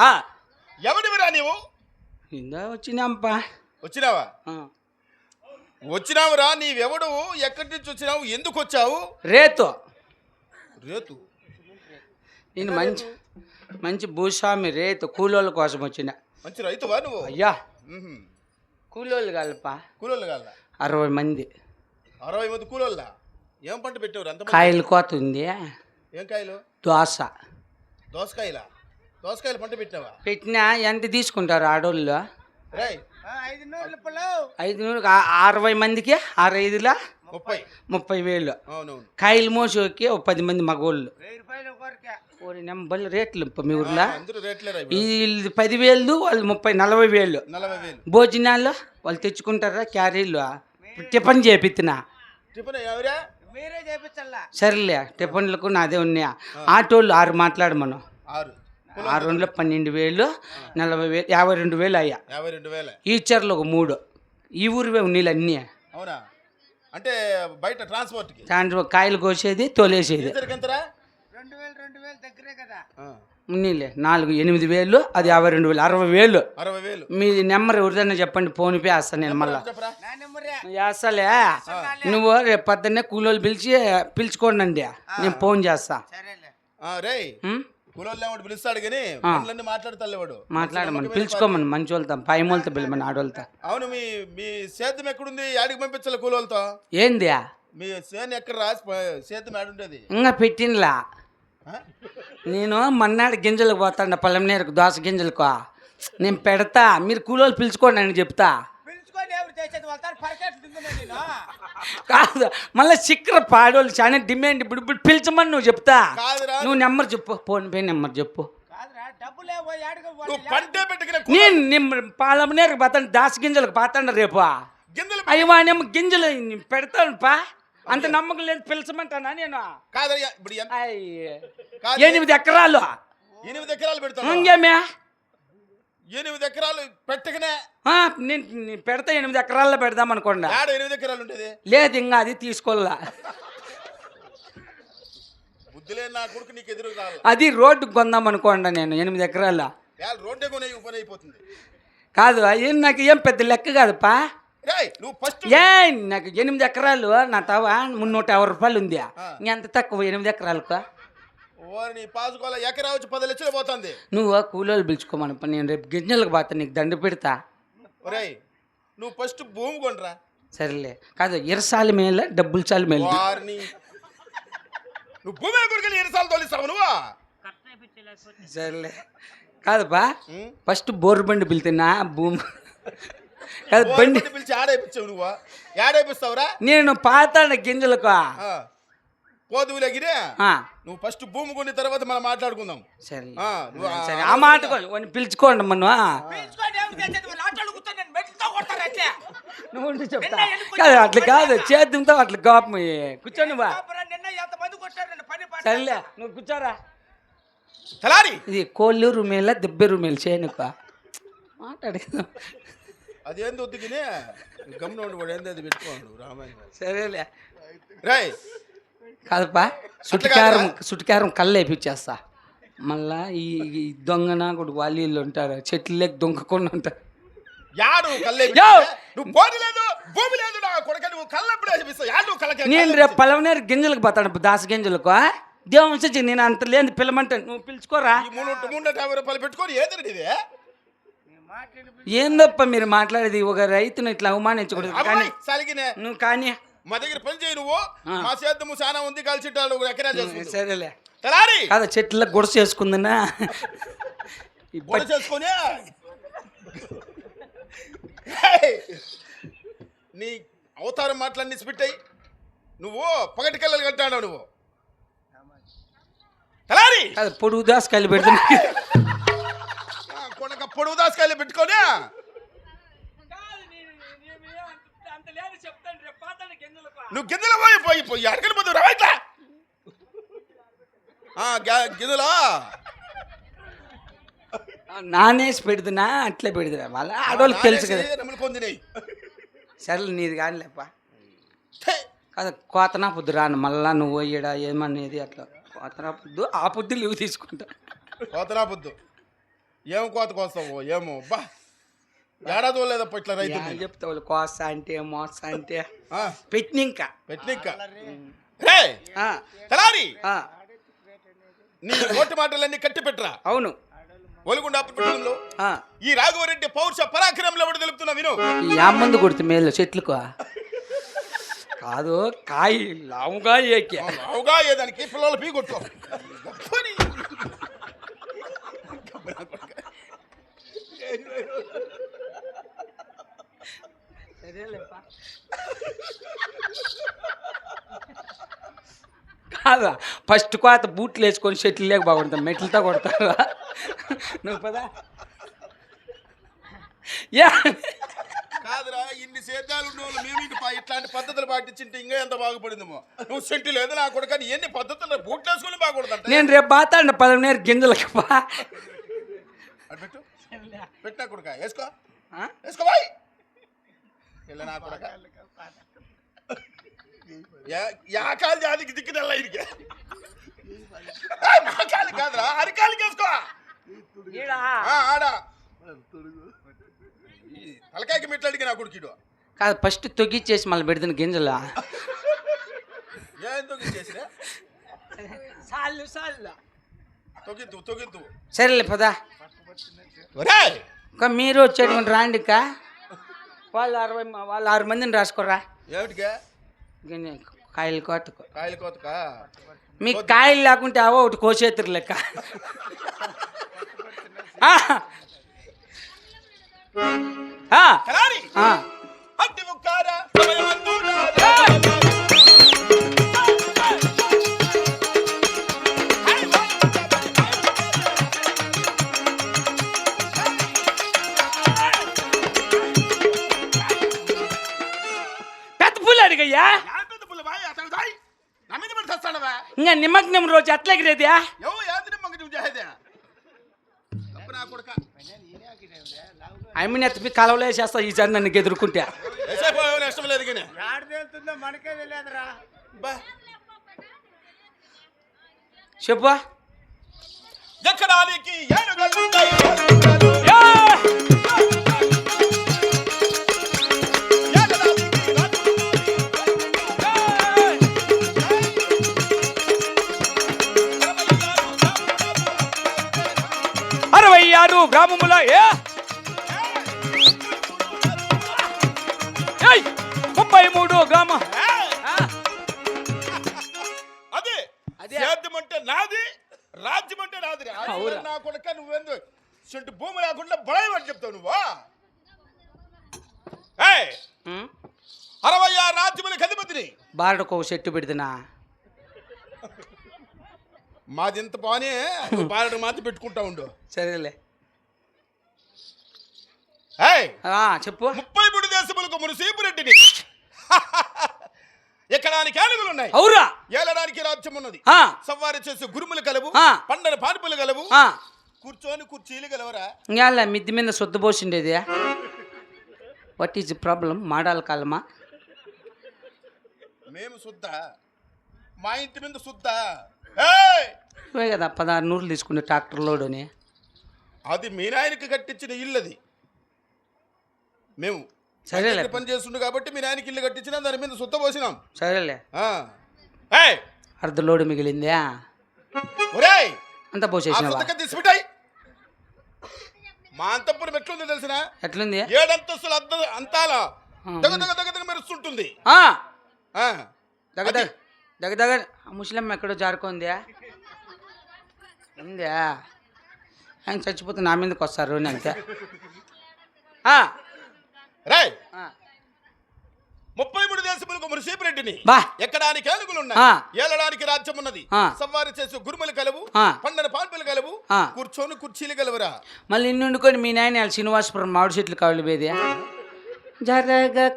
ఎవడివిరా నీవు? ఇందా వచ్చినాంపా. వచ్చినావా. వచ్చినావురా నీవెవడు? ఎక్కడి నుంచి వచ్చినావు? ఎందుకు వచ్చావు? రేతు. రేతు? నేను మంచి మంచి భూస్వామి రేతు కూలోళ్ళ కోసం వచ్చిన. మంచి రైతువా నువ్వు? అయ్యా. కూలోళ్ళు కలప కూలోళ్ళు కాల అరవై మంది. అరవై మంది కూలోళ్ళ? ఏం పంట పెట్టావు కాయలు కోత ఉంది. ఏం కాయలు? దోస. దోసకాయలా? దోసకాయలు పంట పెట్టినావా? పెట్టినా ఎంత తీసుకుంటారు ఆడోళ్ళు? ఐదు నూరు అరవై మందికి ఆరు ఐదులా? ముప్పై. ముప్పై వేలు. కాయలు మోసోకి ఒక పది మంది మగోళ్ళు. ఓరి నెంబర్ రేట్లు ఇంప మీ ఊర్లో. వీళ్ళు పదివేలు వాళ్ళు ముప్పై నలభై వేలు. భోజనాలు వాళ్ళు తెచ్చుకుంటారా క్యారీలు? టిఫిన్ చేపిస్తున్నా సరేలే టిఫిన్లకు నాదే ఉన్నాయా? ఆటోళ్ళు ఆరు మాట్లాడమను ఆరు. ఆరు వందల పన్నెండు వేలు నలభై వేలు యాభై రెండు వేలు అయ్యా. యాభై రెండు వేల. ఈచర్లు ఒక మూడు. ఈ ఊరివే ఉన్నీళ్ళు అన్నీ. అవునా? అంటే బయట ట్రాన్స్పోర్ట్కి దాంట్లో కాయలు కోసేది తోలేసేది. ఆ, ఉన్నీలే. నాలుగు ఎనిమిది వేలు అది యాభై రెండు వేలు అరవై వేలు. అరవై వేలు. మీ నెంబర్ ఎవరిదైనా చెప్పండి ఫోన్ పే వేస్తాను నేను మళ్ళా. వేస్తాలే నువ్వు రేపు పొద్దున్నే కూలోళ్ళు పిలిచి పిలుచుకోండి నేను ఫోన్ చేస్తా. ఆ? కూలోళ్ళు పిలుస్తాడు కానీ పనులన్నీ మాట్లాడతాడు వాడు మాట్లాడమని పిలుచుకోమని మంచి వాళ్ళతో పై వాళ్ళతో పిలమని ఆడవాళ్ళతో అవును మీ మీ సేద్యం ఎక్కడుంది? యాడికి పంపించాలి కూలోళ్ళతో? ఏంది? మీ సేను ఎక్కడ రాసి సేద్యం ఆడుండేది ఇంకా పెట్టినలా. నేను మన్నాడు గింజలకు పోతాండ పొలం నేరకు దోస గింజలకు. నేను పెడతా మీరు కూలోళ్ళు పిలుచుకోండి అని చెప్తా. కాదు. మళ్ళీ చిక్కర పాడోళ్ళు చాలా డిమాండ్. ఇప్పుడు ఇప్పుడు పిలిచమని నువ్వు చెప్తా. కాదురా. నువ్వు నెంబర్ చెప్పు. ఫోన్ పే నెంబర్ చెప్పు. నేను నిమ్మ పాలం నేరకు పోతాను దాస గింజలకు పోతాండ రేపు. గింజలు అయ్యవానేమో గింజలు పెడతాను పా. అంత నమ్మకం లేదు పిలిచమంటానా నేను. ఎనిమిది ఎకరాలు. ఎనిమిది ఎకరాలు పెడతాను. ఇంకేమే ఎనిమిది ఎకరాలు పెట్టకనే. నేను పెడతా ఎనిమిది ఎకరాల్లో పెడదాం అనుకోండి. ఆడ ఎనిమిది ఎకరాలు ఉంటుంది లేదు ఇంకా అది తీసుకోవాలా. బుద్ధి లేని నా కొడుకు నీకు ఎదురు అది రోడ్డుకు కొందాం అనుకోండి నేను ఎనిమిది ఎకరాలు రోడ్డే కొనే పని అయిపోతుంది. కాదు ఏం నాకు ఏం పెద్ద లెక్క కాదుపా. రేయ్ నువ్వు ఫస్ట్ ఏ నాకు ఎనిమిది ఎకరాలు నా తవ మున్నూట యాభై రూపాయలు ఉంది ఇంకెంత తక్కువ ఎనిమిది ఎకరాలకు? పాసుకోవాల ఎకరా వచ్చి పది లక్షలు పోతుంది. నువ్వు కూలోళ్ళు పిలుచుకోమని. పని నేను రేపు గింజలకు పోతా నీకు దండ పెడతా. ఒరేయ్ నువ్వు ఫస్ట్ భూమి కొనరా. సరేలే. కాదు ఇరసాలి మేల డబ్బులు చాలు మేలు. వారిని నువ్వు భూమి కొడుకుని ఎన్నిసార్లు తోలిస్తావు నువ్వు? సరేలే. కాదుపా ఉం? ఫస్ట్ బోరు బండి పిలుతున్నా భూమి. కాదు బండి. పిలిచి ఆడైపించావు నువ్వు? ఏడైపిస్తావురా? నేను పాతాడ గింజలకు గిరే ఆ, నువ్వు ఫస్ట్ భూమి కొని తర్వాత మనం మాట్లాడుకుందాం. సరే. సరే ఆ మాట పిలుచుకోండి మన్ను నువ్వు ఉండి చెప్తా. కాదు అట్లా కాదు. చేద్దాంతో అట్లా కోపం కూర్చోండి బా. సరేలే నువ్వు కూర్చోరా. తలారి! ఇది కోళ్ళూరు మేల దెబ్బెరు మేలు చేయనుక మాట్లాడి అదేంది వద్దుకినే గమ్మున ఉండి వాడు ఏంది అది పెట్టుకోండు రామాయణం సరేలే. రాయ్ కాదప్పా సుటికారం సుటికారం కళ్ళు వేపించేస్తా మళ్ళా ఈ ఈ దొంగన కొడుకు వాళ్ళు ఉంటారు చెట్లు లేక దొంగకుండా ఉంటారు. యాడు కళ్ళే యో! నువ్వు పోనీ లేదు భూమి లేదు నా కొడుక నువ్వు కళ్ళప్పుడు యాడు కళ్ళకి నేను రేపు పలవనేరు గింజలకు పోతాను దాస గింజలకు దేవం వచ్చి నేను అంత లేదు పిల్లమంటే నువ్వు పిలుచుకోరా? ఈ మూడు మూడు యాభై రూపాయలు పెట్టుకొని ఏదండి ఇది? ఏందప్ప మీరు మాట్లాడేది? ఒక రైతును ఇట్లా అవమానించకూడదు కానీ నువ్వు కానీ మా దగ్గర పని చేయి నువ్వు. మా సేద్యము చాలా ఉంది కలిసిట్టాడు ఎకరా చేసుకుంది సరేలే. తలారి! కాదా చెట్లకు గుడిస చేసుకుందన్నా. గొడవ చేసుకొని! నీ అవతారం మాటలన్నీ స్పిట్టాయి నువ్వు పగటి కళ్ళలు కట్టాడు నువ్వు. తలారి! కాదు పొడుగు దాసకాయలు పెడితే కొనక పొడుగు దాసకాయలు పెట్టుకొని నువ్వు గిన్నెలో పోయి పోయి పోయి అడగని పోదు రావట్లా గిన్నెలో నానేసి పెడుతున్నా అట్లే పెడుతున్నా. వాళ్ళ ఆడవాళ్ళకి తెలుసు కదా. సరే నీది కానీ లేప కాదు కోతనా పొద్దు రాను మళ్ళా నువ్వు ఈడ ఏమనేది అట్లా. కోతనా పొద్దు ఆ పొద్దు లీవ్ తీసుకుంటా పోతనా పొద్దు ఏం కోత కోస్తావు ఏమో. బా. ఏడాది లేదప్ప ఇట్లా రైతు ఏం చెప్తావు? కోస అంటే మోస అంటే ఆ, పెట్టినింక పెట్టినిక్క రే! తలారి! నీ నోటి మాటలన్నీ కట్టి పెట్టరా. అవును. ఒలుగుండ అప్పటిలో ఆ, ఈ రాఘవరెడ్డి పౌరుష పరాక్రమంలో ఎవడు తెలుపుతున్నా విను. ఈ మందు కొడుతు మేలు చెట్లకు. కాదు కాయ లావుగా ఏకే. అవుగా ఏదానికి పిల్లలు పీ కొట్టుకో పోనీ. కాదా? ఫస్ట్ కోత బూట్లు వేసుకొని షెట్లు లేక బాగుంటాం మెట్లతో కొడతారు నువ్వు పదా? యా. కాదురా ఇన్ని సేద్యాలు మేము ఇంక ఇట్లాంటి పద్ధతులు పాటించింటే ఇంకా ఎంత బాగుపడిందేమో. నువ్వు సెంటు లేదు నా కూడా కానీ ఎన్ని పద్ధతులు బూట్లు వేసుకుని బాగుపడదంట నేను రేపు బాతాండ పదమూడు గింజలకి బా పెట్టు. పెట్టినా కొడుక వేసుకో. ఆ? వేసుకో బాయ్. இல்லை நான் கூட என் கால் ஜாதிக்கு திக்கு நல்லா మెట్లు అడిగి నా కాదు ఫస్ట్ తొగిచ్చేసి మళ్ళీ పెడుతున్న గింజలా ఏం తొగిద్దు తొగిద్దు సరేలే పదా మీరు వచ్చేటువంటి రాండికా వాళ్ళు అరవై వాళ్ళు ఆరు మందిని రాసుకోరా ఏమిటిగా కాయలు కోతకు. కాయలు కోతకా? మీకు కాయలు లేకుంటే అవో ఒకటి కోసేతురు లెక్క. ఆ. చస్తాడవా ఇంకా నిమగ్నం రోజు ఎట్లా ఎగిరేదియా ఎవ యాంతది మంగ నువ్వు చేసేదే? తప్పు నా కొడుక. ఐ మీన్ ఎత్తి కలవలు వేసేస్తా ఈసారి నన్ను ఎదుర్కొంటే ఇష్టం లేదు కానీ. బా. చెప్పు ఎక్కడానికి ఏనుగలుంటాయి యా! ఎక్కడానికి చెట్టు భూమి లేకుండా బడాయి చెప్తావు నువ్వా? అరవై ఆరు రాజ్యములకు అధిపతిని. బారడకు ఒక చెట్టు పెడుతున్నా. మాది ఇంత బానే బాలడు మాత్రం పెట్టుకుంటా ఉండు. సరేలే. చెప్పు. ముప్పై మూడు దేశములకు మునిసీపు రెడ్డిని. ఎక్కడానికి ఏనుగులు ఉన్నాయి. అవురా ఏలడానికి రాజ్యం ఉన్నది. సవ్వారి చేసే గురుములు కలవు. పండని పానుపులు కలవు. కూర్చొని కుర్చీలు గలవరా? ఇంకేళ్ళ మిద్ది మీద సొద్దు పోసిండేది. వాట్ ఈజ్ ప్రాబ్లం మాడాల కాలమా? మేము శుద్ధ మా ఇంటి మీద శుద్ధ ఏయ్! ఇవే కదా పదహారు నూరులు తీసుకునే ట్రాక్టర్ లోడుని అది మీ నాయనకి కట్టించిన ఇల్లు అది మేము సరేలే. పని చేస్తుండు కాబట్టి మీ నాయనకి ఇల్లు కట్టించినా దాని మీద సుత్త పోసినాం. సరేలే! అర్ధ లోడు మిగిలిందా? ఒరేయ్! అంతా సుత్తక తీసుకుంటాయి మా అంతపురం ఎట్లుంది తెలిసిన? ఎట్లుంది? ఏడంతస్తుల అంతాల దగ దగ దగ దగ మెరుస్తుంటుంది. దగ్గ దగ్గ దగ్గ దగ్గ ఆ ముస్లిం ఎక్కడో జారుకుంది. ఉందా ఆయన చచ్చిపోతే నా మీదకి వస్తారు అంతే. ఆ, ముప్పై మూడు దేశములకు మురిసీపు రెడ్డిని బా ఎక్కడానికి ఏనుగులు. ఉన్నాయి ఏలడానికి రాజ్యం ఉన్నది. సవారి చేసే గురుములు కలవు ఆ. పండని పాన్పులు కలవు. కూర్చొని కుర్చీలు కలవరా మళ్ళీ ఇన్ని వండుకొని మీ నాయన శ్రీనివాసపురం మామిడి చెట్లు కావాలి బేది జరగ-.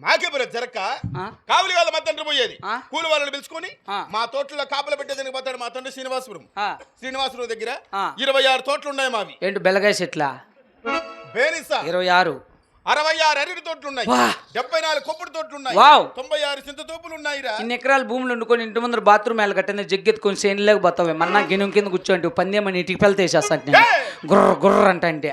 మాకే బ్రో జరక్క? కావులి వాళ్ళ మా తండ్రి పోయేది? కూలి వాళ్ళని పిలుచుకొని. మా తోటలో కాపల పెట్టేదానికి పోతాడు మా తండ్రి శ్రీనివాసపురం శ్రీనివాసపురం దగ్గర. ఇరవై ఆరు తోటలు ఉన్నాయి మావి ఏంటి బెల్లగాయ చెట్ల బేనిసా ఇరవై ఆరు. అరవై ఆరు అరటి తోటలు ఉన్నాయి. డెబ్బై నాలుగు కొబ్బరి తోటలు ఉన్నాయి. తొంభై ఆరు చింత తోపులు ఉన్నాయిరా ఇన్ని ఎకరాల భూములు వండుకొని ఇంటి ముందర బాత్రూమ్ వెళ్ళ కట్టిన జగ్గెత్తుకొని సేనులేక పోతావే. మన్నా గిన్నెం కింద కూర్చోండి పందేమని ఇటుకి పెళ్తే వేసేస్తాను నేను గుర్ర గుర్ర అంటే.